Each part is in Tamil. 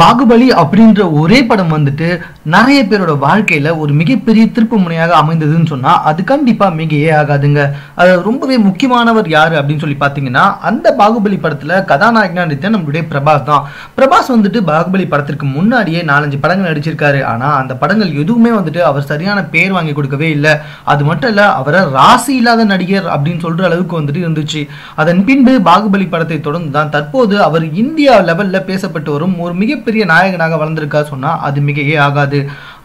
பாகுபலி அப்படின்ற ஒரே படம் வந்துட்டு நிறைய பேரோட வாழ்க்கையில ஒரு மிகப்பெரிய திருப்பு முனையாக அமைந்ததுன்னு சொன்னா அது கண்டிப்பா மிகையே ஆகாதுங்க. அது ரொம்பவே முக்கியமானவர் யாரு அப்படின்னு சொல்லி பாத்தீங்கன்னா அந்த பாகுபலி படத்துல கதாநாயகனா நடித்த நம்மளுடைய பிரபாஸ் தான். பிரபாஸ் வந்துட்டு பாகுபலி படத்திற்கு முன்னாடியே நாலஞ்சு படங்கள் நடிச்சிருக்காரு. ஆனா அந்த படங்கள் எதுவுமே வந்துட்டு அவர் சரியான பேர் வாங்கி கொடுக்கவே இல்லை. அது மட்டும் இல்ல அவரை ராசி இல்லாத நடிகர் அப்படின்னு சொல்ற அளவுக்கு வந்துட்டு இருந்துச்சு. அதன் பின்பு பாகுபலி படத்தை தொடர்ந்து தான் தற்போது அவர் இந்தியா லெவல்ல பேசப்பட்டு வரும் ஒரு மிக மிகப்பெரிய நாயகனாக வளர்ந்திருக்கா சொன்னால் அது மிகையே ஆகாது.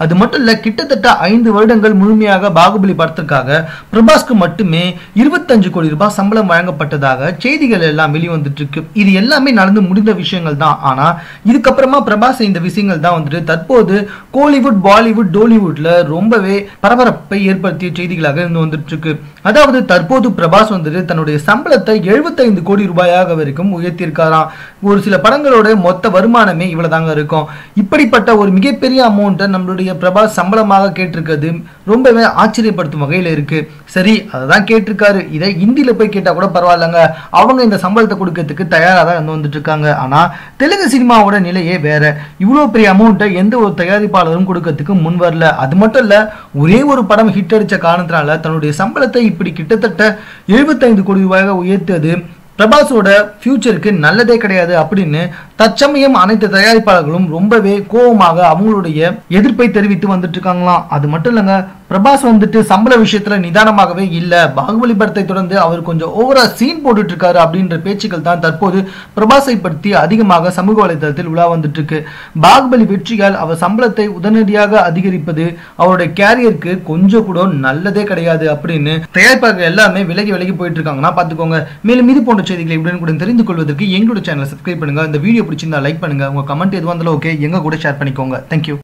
அது மட்டும் இல்ல கிட்டத்தட்ட ஐந்து வருடங்கள் முழுமையாக பாகுபலி படத்திற்காக பிரபாஸ்க்கு மட்டுமே இருபத்தஞ்சு கோடி ரூபாய் சம்பளம் வழங்கப்பட்டதாக செய்திகள் எல்லாம் வெளிவந்துட்டு இருக்கு இது எல்லாமே நடந்து முடிந்த விஷயங்கள் தான். ஆனா இதுக்கப்புறமா பிரபாஸ் இந்த விஷயங்கள் தான் வந்துட்டு தற்போது கோலிவுட் பாலிவுட் டோலிவுட்ல ரொம்பவே பரபரப்பை ஏற்படுத்திய செய்திகளாக இருந்து வந்துட்டு இருக்கு அதாவது தற்போது பிரபாஸ் வந்துட்டு தன்னுடைய சம்பளத்தை 75 கோடி ரூபாயாக வரைக்கும் உயர்த்தியிருக்காராம். ஒரு சில படங்களோட மொத்த வருமானமே இவ்வளவுதாங்க இருக்கும். இப்படிப்பட்ட ஒரு மிகப்பெரிய அமௌண்ட்டை நம்மளுடைய பிரபாஸ் சம்பளமாக கேட்டிருக்கிறது. ரொம்பவே ஆச்சரியப்படுத்தும் வகையில் இருக்கு. சரி அதை தான் கேட்டிருக்காரு. இதை ஹிந்தியில் போய் கேட்டா கூட பரவாயில்லங்க. அவங்க இந்த சம்பளத்தை கொடுக்கறதுக்கு தயாராக தான் இருந்து வந்துட்டு இருக்காங்க ஆனா தெலுங்கு சினிமாவோட நிலையே வேற. இவ்வளோ பெரிய அமௌண்ட்டை எந்த ஒரு தயாரிப்பாளரும் கொடுக்கறதுக்கு முன் வரல. அது மட்டும் இல்ல ஒரே ஒரு படம் ஹிட் அடிச்ச காரணத்தினால தன்னுடைய சம்பளத்தை இப்படி கிட்டத்தட்ட 75 கோடி ரூபாயாக உயர்த்தியது. பிரபாஸோட ஃபியூச்சருக்கு நல்லதே கிடையாது அப்படின்னு தற்சமயம் அனைத்து தயாரிப்பாளர்களும் ரொம்பவே கோபமாக அவங்களுடைய எதிர்ப்பை தெரிவித்து வந்துட்டு இருக்காங்களாம். அது மட்டும் இல்லைங்க பிரபாஸ் வந்துட்டு சம்பள விஷயத்துல நிதானமாகவே இல்ல. பாகுபலி படத்தை தொடர்ந்து அவர் கொஞ்சம் ஓவரா சீன் போட்டுட்டு இருக்காரு அப்படின்ற பேச்சுக்கள் தான் தற்போது பிரபாஸை பற்றி அதிகமாக சமூக வலைதளத்தில் உலா வந்துட்டு இருக்கு பாகுபலி வெற்றியால் அவர் சம்பளத்தை உடனடியாக அதிகரிப்பது அவருடைய கேரியருக்கு கொஞ்சம் கூட நல்லதே கிடையாது அப்படின்னு தயாரிப்பாளர்கள் எல்லாமே விலகி விலகி போயிட்டு இருக்காங்கன்னா பாத்துக்கோங்க மேலும் இது போன்ற செய்திகளை உடனுக்குடன் தெரிந்து கொள்வதற்கு எங்களோட சேனலை சப்ஸ்கிரைப் பண்ணுங்க. இந்த வீடியோ பிடிச்சிருந்தா லைக் பண்ணுங்க. உங்க கமெண்ட் எதுவாக இருந்தாலும் ஓகே எங்க கூட ஷேர் பண்ணிக்கோங்க. தேங்க்யூ